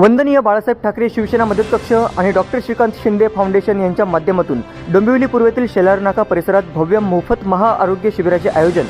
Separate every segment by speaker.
Speaker 1: वंदनीय बाळासाहेब ठाकरे शिवसेना मदत कक्ष आणि डॉक्टर श्रीकांत शिंदे फाउंडेशन यांच्या माध्यमातून डोंबिवली पूर्वेतील शेलारनाका परिसरात भव्य मोफत महाआरोग्य शिबिराचे आयोजन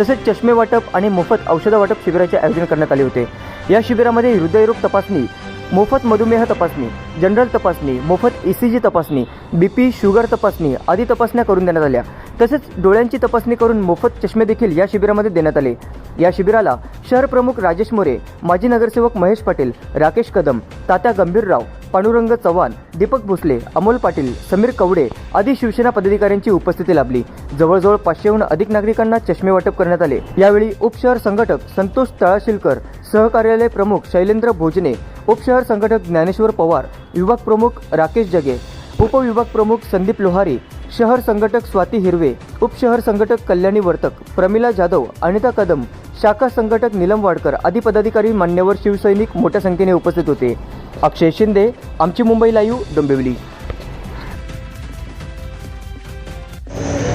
Speaker 1: तसेच चष्मे वाटप आणि मोफत औषध वाटप शिबिराचे आयोजन करण्यात आले होते. या शिबिरामध्ये हृदयरोग तपासणी मोफत मधुमेह तपासणी जनरल तपासणी मोफत ई सी जी तपासणी बी पी शुगर तपासणी आदी तपासण्या करून देण्यात आल्या. तसेच डोळ्यांची तपासणी करून मोफत चष्मे देखील या शिबिरामध्ये देण्यात आले. या शिबिराला शहर प्रमुख राजेश मोरे माजी नगरसेवक महेश पाटील राकेश कदम तात्या गंभीरराव पांडुरंग चव्हाण दीपक भोसले अमोल पाटील समीर कवडे आदी शिवसेना पदाधिकाऱ्यांची उपस्थिती लाभली. जवळजवळ पाचशेहून अधिक नागरिकांना चष्मे वाटप करण्यात आले. यावेळी उपशहर संघटक संतोष तळाशिलकर सहकार्यालय प्रमुख शैलेंद्र भोजने उपशहर संघटक ज्ञानेश्वर पवार विभाग प्रमुख राकेश जगे उपविभाग प्रमुख संदीप लोहारी शहर संघटक स्वाती हिरवे उपशहर संघटक कल्याणी वर्तक प्रमिला जाधव अनिता कदम शाखा संघटक नीलम वाडकर आदी पदाधिकारी मान्यवर शिवसैनिक मोठ्या संख्येने उपस्थित होते. अक्षय शिंदे आमची मुंबई लाईव्ह डोंबिवली.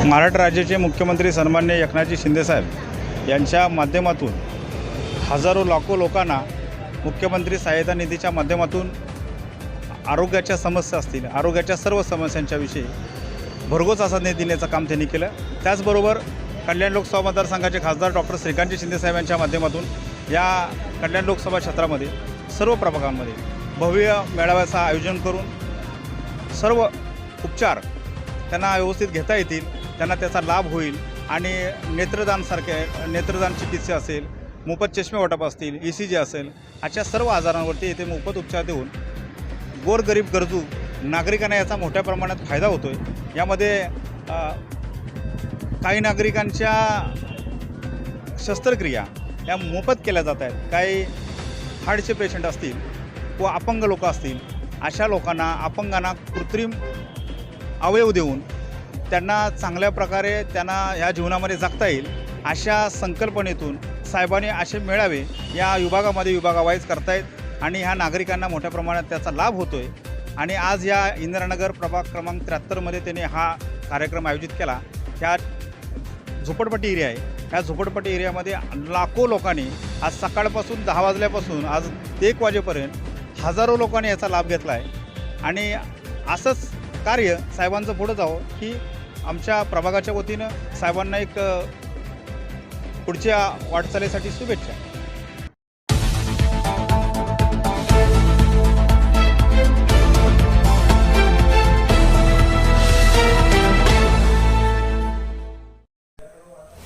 Speaker 2: महाराष्ट्र राज्याचे मुख्यमंत्री सन्मान्य एकनाथजी शिंदेसाहेब यांच्या माध्यमातून हजारो लाखो लोकांना मुख्यमंत्री सहायता निधीच्या माध्यमातून आरोग्याच्या समस्या असतील आरोग्याच्या सर्व समस्यांच्याविषयी भरघोस असा निधी देण्याचं काम त्यांनी केलं. त्याचबरोबर कल्याण लोकसभा मतदारसंघाचे खासदार डॉक्टर श्रीकांतजी शिंदेसाहेब यांच्या माध्यमातून या कल्याण लोकसभा क्षेत्रामध्ये सर्व प्रभागांमध्ये भव्य मेळाव्याचं आयोजन करून सर्व उपचार त्यांना व्यवस्थित घेता येतील त्यांना त्याचा लाभ होईल आणि नेत्रदानसारखे नेत्रदान चिकित्सा असेल मोफत चष्मे वाटप असतील ई सी जी असेल अशा सर्व आजारांवरती येथे मोफत उपचार देऊन गोरगरीब गरजू नागरिकांना याचा मोठ्या प्रमाणात फायदा होतो आहे यामध्ये काही नागरिकांच्या शस्त्रक्रिया या मोफत केल्या जात आहेत. काही हार्टचे पेशंट असतील व अपंग लोक असतील अशा लोकांना अपंगांना कृत्रिम अवयव देऊन त्यांना चांगल्या प्रकारे त्यांना ह्या जीवनामध्ये जगता येईल अशा संकल्पनेतून साहेबांनी असे मेळावे या विभागामध्ये विभागावाईज करतायत आणि ह्या नागरिकांना मोठ्या प्रमाणात त्याचा लाभ होतो आहे आणि आज या इंदिरानगर प्रभाग क्रमांक त्र्याहत्तरमध्ये त्यांनी हा कार्यक्रम आयोजित केला. ह्या झोपडपट्टी एरिया आहे. ह्या झोपडपट्टी एरियामध्ये लाखो लोकांनी आज सकाळपासून दहा वाजल्यापासून आज एक वाजेपर्यंत हजारो लोकांनी याचा लाभ घेतला आहे आणि असंच कार्य साहेबांचं पुढं जावं की आमच्या प्रभागाच्या वतीनं साहेबांना एक पुढच्या वाटचालीसाठी शुभेच्छा.